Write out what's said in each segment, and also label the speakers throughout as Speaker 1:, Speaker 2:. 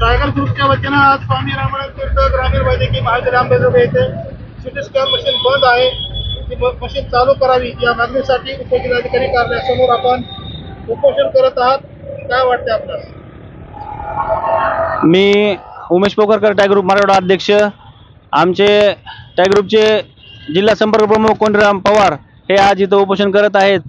Speaker 1: Tiger ग्रुपच्या वतीनं आज स्वामी रामानंद तीर्थ ग्रामीण वैद्यकीय महाविद्यालय आंबेजोगाई येथे सिटी स्कॅन मशीन बंद आहे. ती मशीन चालू करावी या मागणीसाठी उपजिल्हाधिकारी कार्यालयासमोर आपण उपोषण करत आहात. काय वाटते आपल्यास
Speaker 2: मी उमेश पोकरकर टाय ग्रुप मराठवाडा अध्यक्ष. आमचे टाय ग्रुपचे जिल्हा संपर्क प्रमुख कोंडराम पवार हे आज इथं उपोषण करत आहेत.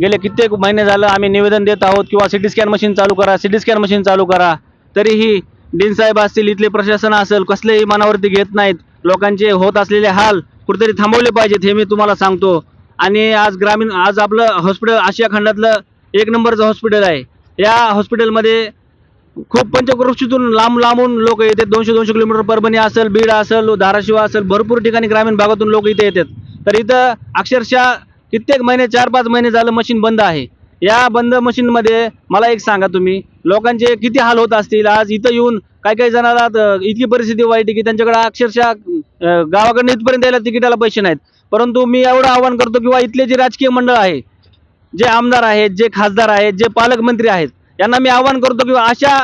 Speaker 2: गेले कित्येक महिने झालं आम्ही निवेदन देत आहोत किंवा सिटी स्कॅन मशीन चालू करा सिटी स्कॅन मशीन चालू करा. तरीही डीन साहेब असतील इथले प्रशासन असेल कसलेही मनावरती घेत नाहीत. लोकांचे होत असलेले हाल कुठेतरी थांबवले पाहिजेत हे मी तुम्हाला सांगतो. आणि आज ग्रामीण आज आपलं हॉस्पिटल आशिया खंडातलं एक नंबरचं हॉस्पिटल आहे. या हॉस्पिटलमध्ये खूप पंचक्रोशीतून लांब लांबून लोक येतात. दोनशे दोनशे किलोमीटर परभणी असेल बीड असेल धाराशिव असेल भरपूर ठिकाणी ग्रामीण भागातून लोक इथे येतात. तर इथं अक्षरशः कित्येक महिने चार पाच महिने झालं मशीन बंद आहे. या बंद मशीनमध्ये मला एक सांगा तुम्ही. लोकांचे किती हाल होत असतील? आज इथं येऊन काही काही जणाला इतकी परिस्थिती वाईट आहे की त्यांच्याकडे अक्षरशः गावाकडनं इथपर्यंत यायला तिकिटाला पैसे नाहीत. परंतु मी एवढं आवाहन करतो किंवा इथले जे राजकीय मंडळ आहे जे आमदार आहेत जे खासदार आहेत जे पालकमंत्री आहेत यांना मी आवाहन करतो किंवा अशा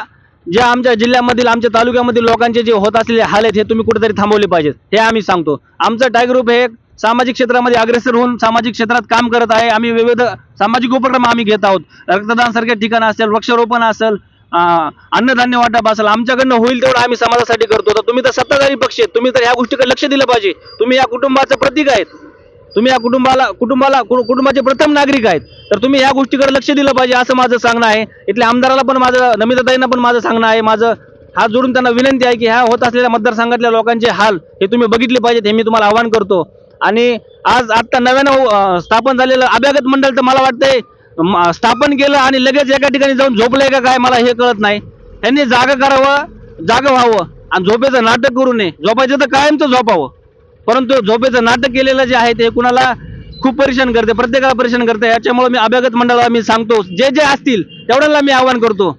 Speaker 2: ज्या आमच्या जिल्ह्यामधील आमच्या तालुक्यामधील लोकांचे जे होत असलेले हाल आहेत हे तुम्ही कुठेतरी थांबवले पाहिजेत. हे आम्ही सांगतो. आमचं टायग्रुप हे सामाजिक क्षेत्रामध्ये अग्रेसर होऊन सामाजिक क्षेत्रात काम करत आहे. आम्ही विविध सामाजिक उपक्रम आम्ही घेत आहोत. रक्तदान सारख्या ठिकाणं असेल वृक्षारोपण असेल अन्नधान्य वाटप असेल आमच्याकडनं होईल तेवढं आम्ही समाजासाठी करतो. तर तुम्ही तर सत्ताधारी पक्ष आहेत. तुम्ही तर ह्या गोष्टीकडे लक्ष दिलं पाहिजे. तुम्ही या कुटुंबाचं प्रतीक आहेत. तुम्ही या कुटुंबाला कुटुंबाला कुटुंबाचे प्रथम नागरिक आहेत. तर तुम्ही ह्या गोष्टीकडे लक्ष दिलं पाहिजे असं माझं सांगणं आहे. इथल्या आमदाराला पण माझं नमिताताईंना पण माझं सांगणं आहे. माझं हात जोडून त्यांना विनंती आहे की ह्या होत असलेल्या मतदारसंघातल्या लोकांचे हाल हे तुम्ही बघितले पाहिजेत हे मी तुम्हाला आवाहन करतो. आणि आज आत्ता नव्यानं स्थापन झालेलं अभ्यागत मंडळ तर मला वाटतंय स्थापन केलं आणि लगेच एका ठिकाणी जाऊन झोपलंय का काय मला हे कळत नाही. त्यांनी जागा करावं जागं व्हावं आणि झोपेचं नाटक करू नये. झोपायचं तर कायमचं झोपावं. परंतु झोपेचं नाटक केलेलं जे आहे ते कुणाला खूप परेशान करते प्रत्येकाला परेशान करते. याच्यामुळे मी अभ्यागत मंडळाला मी सांगतो जे जे असतील तेवढ्याला मी आवाहन करतो.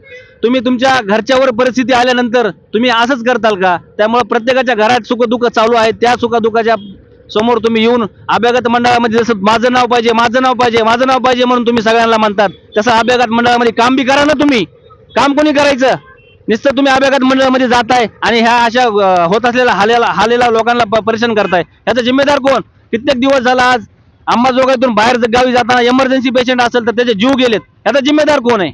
Speaker 2: तुम्ही तुमच्या घरच्यावर परिस्थिती आल्यानंतर तुम्ही असंच करताल का? त्यामुळे प्रत्येकाच्या घरात सुखदुःख चालू आहे त्या सुखदुःखाच्या समोर तुम्ही येऊन अभ्यागत मंडळामध्ये जसं माझं नाव पाहिजे माझं नाव पाहिजे माझं नाव पाहिजे म्हणून तुम्ही सगळ्यांना म्हणतात तसं अभ्यागत मंडळामध्ये काम बी करा ना तुम्ही. काम कोणी करायचं? नुसतं तुम्ही अभ्यागत मंडळामध्ये जाताय आणि ह्या अशा होत असलेल्या हालेला हालेला लोकांना परेशान करताय. ह्याचा जिम्मेदार कोण? कित्येक दिवस झाला आज अंबाजोगाईतून बाहेर गावी जाताना इमर्जन्सी पेशंट असेल तर त्याचे जीव गेलेत. ह्याचा जिम्मेदार कोण आहे?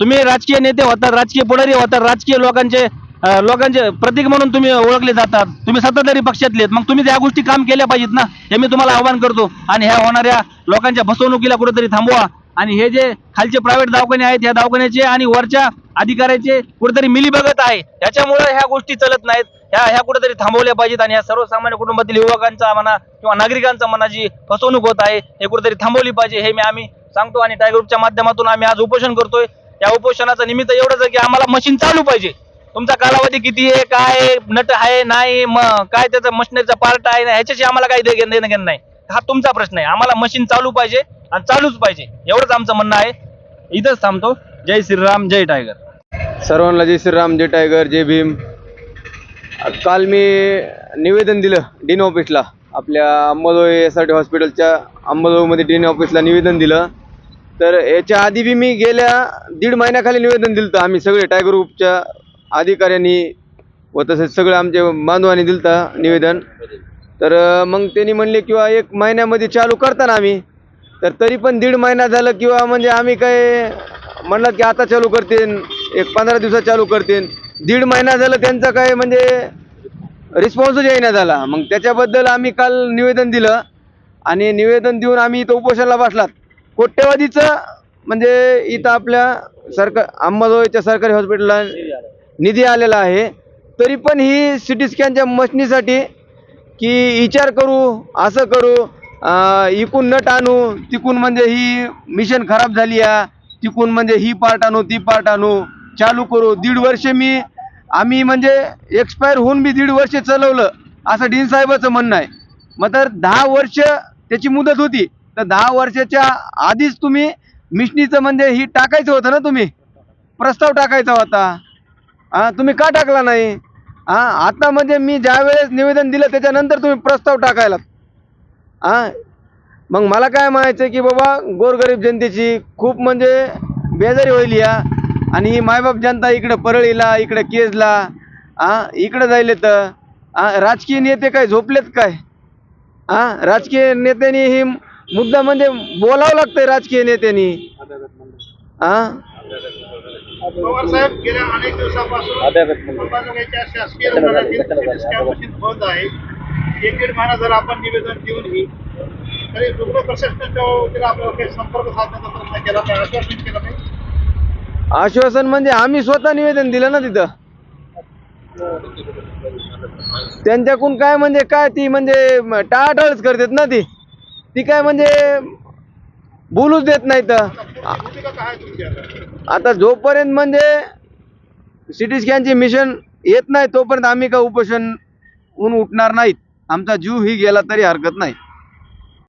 Speaker 2: तुम्ही राजकीय नेते होतात राजकीय पुढारी होतात राजकीय लोकांचे अं, लोकांचे प्रतीक म्हणून तुम्ही ओळखले जातात. तुम्ही सत्ताधारी पक्षातले आहेत. मग तुम्ही त्या गोष्टी काम केल्या पाहिजेत ना? हे मी तुम्हाला आवाहन करतो. आणि ह्या होणाऱ्या लोकांच्या फसवणुकीला कुठेतरी थांबवा. आणि हे जे खालचे प्रायव्हेट दवाखाने आहेत ह्या दवाखान्याचे आणि वरच्या अधिकाऱ्याचे कुठेतरी मिली बघत आहे. याच्यामुळे ह्या गोष्टी चलत नाहीत. ह्या ह्या कुठेतरी थांबवल्या पाहिजेत. आणि ह्या सर्वसामान्य कुटुंबातील युवकांचा म्हणा किंवा नागरिकांचा म्हणा जी फसवणूक होत आहे हे कुठेतरी थांबवली पाहिजे. हे मी आम्ही सांगतो. आणि टायगर ग्रुपच्या माध्यमातून आम्ही आज उपोषण करतोय. या उपोषणाचं निमित्त एवढंच आहे की आम्हाला मशीन चालू पाहिजे. तुमचा कालावधी किती आहे? काय नट आहे? नाही? मग काय त्याचा मशिनरीचा पार्ट आहे? ना ह्याच्याशी आम्हाला काही देणं देणं घेणं नाही. हा तुमचा प्रश्न आहे. आम्हाला मशीन चालू पाहिजे आणि चालूच पाहिजे. एवढंच आमचं म्हणणं आहे. इथंच थांबतो. जय श्रीराम जय टायगर.
Speaker 3: सर्वांना जय श्रीराम जय टायगर जय भीम. काल मी निवेदन दिलं डीन ऑफिसला. आपल्या अंबाजोई एस आर टी हॉस्पिटलच्या अंबाजोईमध्ये डीन ऑफिसला निवेदन दिलं. तर याच्या आधी बी मी गेल्या दीड महिन्याखाली निवेदन दिलं होतं आम्ही सगळे टायगर ग्रुपच्या अधिकाऱ्यांनी व तसेच सगळं आमचे बांधवांनी दिलं निवेदन. तर मग त्यांनी म्हणले किंवा एक महिन्यामध्ये चालू करताना आम्ही. तर तरी पण दीड महिना झालं किंवा म्हणजे आम्ही काय म्हणलं की आता चालू करतेन एक पंधरा दिवसात चालू करतेन. दीड महिना झालं त्यांचा काय म्हणजे रिस्पॉन्सच येईना झाला. मग त्याच्याबद्दल आम्ही काल निवेदन दिलं आणि निवेदन देऊन आम्ही इथं उपोषणाला बसलात. कोट्यवधीचं म्हणजे इथं आपल्या सरकार अंबाजोगाईच्या सरकारी हॉस्पिटलला निधी आलेला आहे. तरी पण ही सी टी स्कॅनच्या मशनीसाठी की विचार करू असं करू इकून नट आणू तिकून म्हणजे ही मिशन खराब झाली आहे तिकून म्हणजे ही पार्ट आणू ती पार्ट आणू चालू करू. दीड वर्ष मी आम्ही म्हणजे एक्सपायर होऊन मी दीड वर्ष चालवलं असं डीन साहेबाचं म्हणणं आहे. मग तर दहा वर्ष त्याची मुदत होती. तर दहा वर्षाच्या आधीच तुम्ही मिशनीचं म्हणजे ही टाकायचं होतं ना तुम्ही? प्रस्ताव टाकायचा होता. हां तुम्ही का टाकला नाही? हां आता म्हणजे मी ज्या वेळेस निवेदन दिलं त्याच्यानंतर तुम्ही प्रस्ताव टाकायला. हां मग मला काय म्हणायचं की बाबा गोरगरीब जनतेची खूप म्हणजे बेजारी होईल या. आणि ही मायबाप जनता इकडं परळीला इकडं केजला हां इकडं जायले तर राजकीय नेते काय झोपलेत काय? हां राजकीय नेत्यांनी ही मुद्दा म्हणजे बोलावं लागतंय राजकीय नेत्यांनी. हां
Speaker 1: पवार साहेब गेल्या अनेक दिवसापासून अंबाजोगाईच्या शासकीय रुग्णालयातील सिटी स्कॅन मशीन बंद आहे. एक दीड महिना जर आपण निवेदन देऊनही तरी रुग्ण प्रशासनाच्या वतीला आपल्याला काही संपर्क साधण्याचा प्रयत्न केला नाही आश्वासन केलं नाही
Speaker 3: आश्वासन म्हणजे आम्ही स्वतः निवेदन दिलं ना तिथं. त्यांच्याकडून काय म्हणजे काय ती म्हणजे टाळाटाळच करतात ना ती. ती काय म्हणजे बोलूच देत नाही तर. आता जोपर्यंत म्हणजे सिटी स्कॅनचे मिशन येत नाही तोपर्यंत आम्ही का उपोषण ऊन उठणार नाहीत. आमचा जीव ही गेला तरी हरकत नाही.